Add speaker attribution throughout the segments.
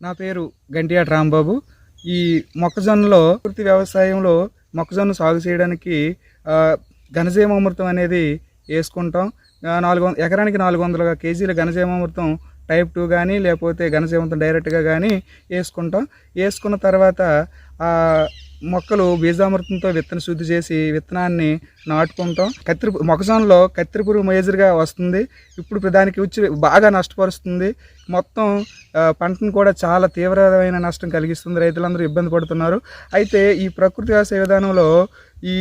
Speaker 1: నా పేరు గంటియాట రాంబాబు. ఈ మొక్కజొన్నలో పూర్తి వ్యవసాయంలో మొక్కజొన్న సాగు చేయడానికి ఘనజీవామృతం అనేది వేసుకుంటాం. నాలుగు వంద ఎకరానికి నాలుగు వందల కేజీల ఘనజీవామృతం టైప్ టూ కానీ లేకపోతే ఘనజీవామృతం డైరెక్ట్గా కానీ వేసుకుంటాం. వేసుకున్న తర్వాత మొక్కలు బీజామృతంతో విత్తన శుద్ధి చేసి విత్తనాన్ని నాటుకుంటాం. కత్తిరి మొక్కజొన్నలో కత్తిరి పురుగు మేజర్గా వస్తుంది. ఇప్పుడు దానికి వచ్చి బాగా నష్టపరుస్తుంది. మొత్తం పంటను కూడా చాలా తీవ్రమైన నష్టం కలిగిస్తుంది. రైతులందరూ ఇబ్బంది పడుతున్నారు. అయితే ఈ ప్రకృతి వ్యవసాయ విధానంలో ఈ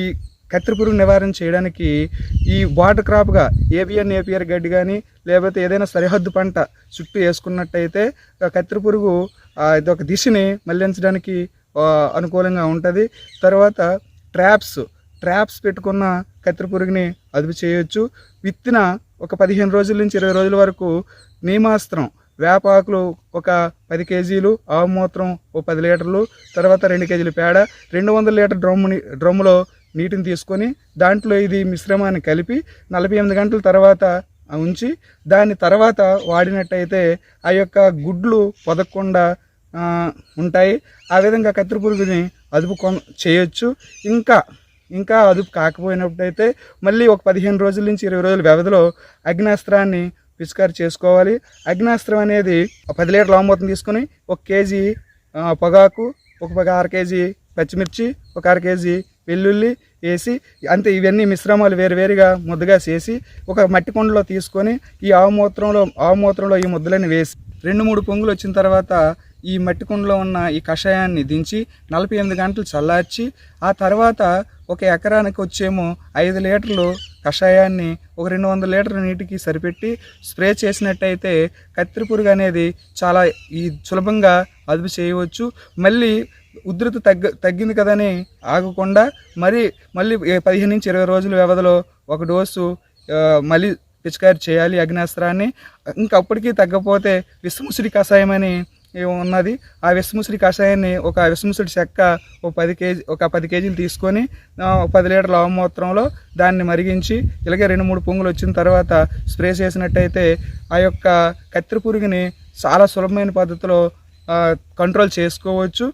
Speaker 1: కత్తిరి పురుగు నివారణ చేయడానికి ఈ వాటర్ క్రాప్గా ఏబిఎన్ ఏపిఆర్ గడ్డి కానీ లేకపోతే ఏదైనా సరిహద్దు పంట చుట్టూ వేసుకున్నట్టయితే ఆ కత్తిరి పురుగు ఇది ఒక దిశని మళ్ళించడానికి అనుకూలంగా ఉంటుంది. తర్వాత ట్రాప్స్ ట్రాప్స్ పెట్టుకున్న కత్తిరి పురుగుని అదుపు చేయొచ్చు. విత్తిన ఒక పదిహేను రోజుల నుంచి ఇరవై రోజుల వరకు నీమాస్త్రం వేపాకులు ఒక పది కేజీలు ఆవు మూత్రం ఓ పది లీటర్లు తర్వాత రెండు కేజీలు పేడ రెండు వందల లీటర్ డ్రమ్ముని డ్రమ్ములో నీటిని తీసుకొని దాంట్లో ఇది మిశ్రమాన్ని కలిపి నలభై ఎనిమిది గంటల తర్వాత ఉంచి దాని తర్వాత వాడినట్టయితే ఆ యొక్క గుడ్లు పొదకుండా ఉంటాయి. ఆ విధంగా కత్తిరి పురుగుని అదుపు చేయొచ్చు. ఇంకా ఇంకా అదుపు కాకపోయినప్పుడైతే మళ్ళీ ఒక పదిహేను రోజుల నుంచి ఇరవై రోజుల వ్యవధిలో అగ్నాస్త్రాన్ని పిచికారి చేసుకోవాలి. అగ్నాస్త్రం అనేది ఒక పది లీటర్ల ఆమోతం తీసుకొని ఒక కేజీ పొగాకు ఒక పగ అర కేజీ పచ్చిమిర్చి ఒక అర కేజీ వెల్లుల్లి వేసి అంతే ఇవన్నీ మిశ్రమాలు వేరువేరుగా ముద్దగా చేసి ఒక మట్టి కుండలో తీసుకొని ఈ ఆవు మూత్రంలో ఈ ముద్దలని వేసి రెండు మూడు పొంగులు వచ్చిన తర్వాత ఈ మట్టి కుండలో ఉన్న ఈ కషాయాన్ని దించి నలభై ఎనిమిది గంటలు చల్లార్చి ఆ తర్వాత ఒక ఎకరానికి వచ్చేమో ఐదు లీటర్లు కషాయాన్ని ఒక రెండు వందల లీటర్ల నీటికి సరిపెట్టి స్ప్రే చేసినట్టయితే కత్తిరి పురుగు అనేది చాలా ఈ సులభంగా అదుపు చేయవచ్చు. మళ్ళీ ఉధృతి తగ్గ తగ్గింది కదని ఆగకుండా మరి మళ్ళీ పదిహేను నుంచి ఇరవై రోజుల వ్యవధిలో ఒక డోసు మళ్ళీ పిచికారి చేయాలి అగ్నేస్త్రాన్ని. ఇంకప్పటికీ తగ్గపోతే విశ్వముసుడి కషాయం అని ఉన్నది ఆ విషముసిడి కషాయాన్ని ఒక విషముసిడి చెక్క ఒక పది కేజీ ఒక పది కేజీలు తీసుకొని పది లీటర్ల ఆవమూత్రంలో దాన్ని మరిగించి ఇలాగే రెండు మూడు పొంగులు వచ్చిన తర్వాత స్ప్రే చేసినట్టయితే ఆ యొక్క కత్తిరి పురుగుని చాలా సులభమైన పద్ధతిలో కంట్రోల్ చేసుకోవచ్చు.